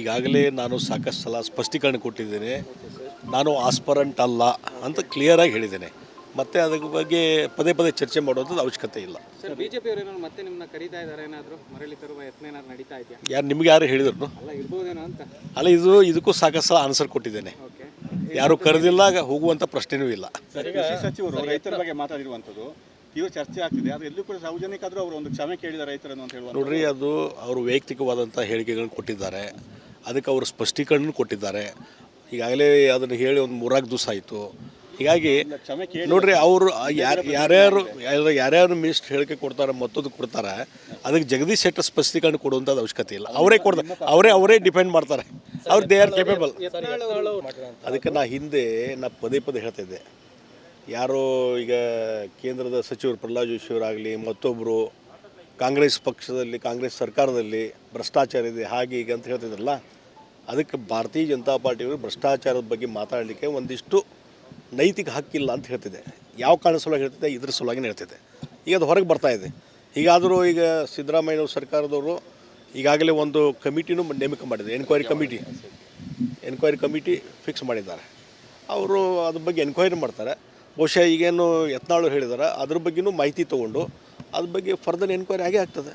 ಈಗಾಗಲೇ ನಾನು ಸಾಕಷ್ಟು ಸಲ ಸ್ಪಷ್ಟೀಕರಣ ಕೊಟ್ಟಿದ್ದೇನೆ. ನಾನು ಆಸ್ಪರಂಟ್ ಅಲ್ಲ ಅಂತ ಕ್ಲಿಯರಾಗಿ ಹೇಳಿದ್ದೇನೆ. ಮತ್ತೆ ಅದ್ರ ಬಗ್ಗೆ ಪದೇ ಪದೇ ಚರ್ಚೆ ಮಾಡುವಂಥದ್ದು ಅವಶ್ಯಕತೆ ಇಲ್ಲ. ಸರ್ ಬಿಜೆಪಿ ಅವರು ಏನಾದ್ರು ಮತ್ತೆ ನಿಮ್ಮನ್ನ ಕರೀತಾ ಇದ್ದಾರೆ ಏನಾದರೂ? ಮರಳಿ ತರುವ ಯತ್ನ ಏನಾದ್ರು ನಡೀತಾ ಇದೆಯಾ? ಯಾರು ನಿಮ್ಗೆ ಯಾರು ಹೇಳಿದ್ರು? ಅಲ್ಲ ಇರ್ಬೋದೇನೋ ಅಂತ. ಅಲ್ಲ ಇದು ಇದಕ್ಕೂ ಸಾಕಷ್ಟು ಸಲ ಆನ್ಸರ್ ಕೊಟ್ಟಿದ್ದೇನೆ. ಓಕೆ. ಯಾರು ಕರೆದಿಲ್ಲ ಹೋಗುವಂಥ ಪ್ರಶ್ನೆನೂ ಇಲ್ಲ. ಕೃಷಿ ಸಚಿವರು ರೈತರ ಬಗ್ಗೆ ಮಾತಾಡಿರುವಂಥದ್ದು ತೀವ್ರ ಚರ್ಚೆ ಆಗ್ತಿದೆ. ಅದು ಎಲ್ಲೂ ಕೂಡ ಸಾರ್ವಜನಿಕ ಆದರೂ ಅವರು ಒಂದು ಕ್ಷಮೆ ಕೇಳಿದ ರೈತರನ್ನು ಅಂತ ಹೇಳುವ ನೋಡ್ರಿ ಅದು ಅವರು ವೈಯಕ್ತಿಕವಾದಂಥ ಹೇಳಿಕೆಗಳನ್ನು ಕೊಟ್ಟಿದ್ದಾರೆ. ಅದಕ್ಕೆ ಅವರು ಸ್ಪಷ್ಟೀಕರಣ ಕೊಟ್ಟಿದ್ದಾರೆ. ಈಗಾಗಲೇ ಅದನ್ನು ಹೇಳಿ ಒಂದು ಮೂರಾರು ದಿವಸ ಆಯಿತು. ಹೀಗಾಗಿ ನೋಡ್ರಿ ಅವರು ಯಾರು ಯಾರ್ಯಾರು ಯಾರು- ಯಾರ್ಯಾರು ಮಿನಿಸ್ಟರ್ ಹೇಳಿಕೆ ಕೊಡ್ತಾರೆ ಮತ್ತೊಂದು ಕೊಡ್ತಾರೆ ಅದಕ್ಕೆ ಜಗದೀಶ್ ಶೆಟ್ಟರ್ ಸ್ಪಷ್ಟೀಕರಣ ಕೊಡುವಂಥದ್ದು ಅವಶ್ಯಕತೆ ಇಲ್ಲ. ಅವರೇ ಕೊಡ್ತಾರೆ ಅವರೇ ಅವರೇ ಡಿಪೆಂಡ್ ಮಾಡ್ತಾರೆ. ಅವ್ರು ದೇ ಆರ್ ಕೇಪೇಬಲ್ ಅದಕ್ಕೆ ನಾ ಹಿಂದೆ ನಾ ಪದೇ ಪದೇ ಹೇಳ್ತಾ ಇದ್ದೆ. ಯಾರೋ ಈಗ ಕೇಂದ್ರದ ಸಚಿವರು ಪ್ರಹ್ಲಾದ್ ಜೋಶಿ ಅವರಾಗಲಿ ಮತ್ತೊಬ್ಬರು ಕಾಂಗ್ರೆಸ್ ಪಕ್ಷದಲ್ಲಿ ಕಾಂಗ್ರೆಸ್ ಸರ್ಕಾರದಲ್ಲಿ ಭ್ರಷ್ಟಾಚಾರ ಇದೆ ಹಾಗೆ ಈಗ ಅಂತ ಹೇಳ್ತಿದ್ರಲ್ಲ ಅದಕ್ಕೆ ಭಾರತೀಯ ಜನತಾ ಪಾರ್ಟಿಯವರು ಭ್ರಷ್ಟಾಚಾರದ ಬಗ್ಗೆ ಮಾತಾಡಲಿಕ್ಕೆ ಒಂದಿಷ್ಟು ನೈತಿಕ ಹಕ್ಕಿಲ್ಲ ಅಂತ ಹೇಳ್ತಿದೆ. ಯಾವ ಕಾರಣ ಸಲುವಾಗಿ ಹೇಳ್ತಿದೆ, ಇದ್ರ ಸಲುವಾಗಿನೇ ಹೇಳ್ತಿದೆ. ಈಗ ಅದು ಹೊರಗೆ ಬರ್ತಾ ಇದೆ. ಹೀಗಾದರೂ ಈಗ ಸಿದ್ದರಾಮಯ್ಯವ್ರ ಸರ್ಕಾರದವರು ಈಗಾಗಲೇ ಒಂದು ಕಮಿಟಿನೂ ನೇಮಕ ಮಾಡಿದೆ enquiry committee enquiry committee fix ಮಾಡಿದ್ದಾರೆ. ಅವರು ಅದ್ರ ಬಗ್ಗೆ ಎನ್ಕ್ವೈರಿ ಮಾಡ್ತಾರೆ. ಬಹುಶಃ ಈಗೇನು ಯತ್ನಾಳು ಹೇಳಿದ್ದಾರೆ ಅದ್ರ ಬಗ್ಗೆನೂ ಮಾಹಿತಿ ತೊಗೊಂಡು ಅದ್ರ ಬಗ್ಗೆ ಫರ್ದರ್ ಎನ್ಕ್ವೈರಿ ಆಗೇ ಆಗ್ತದೆ.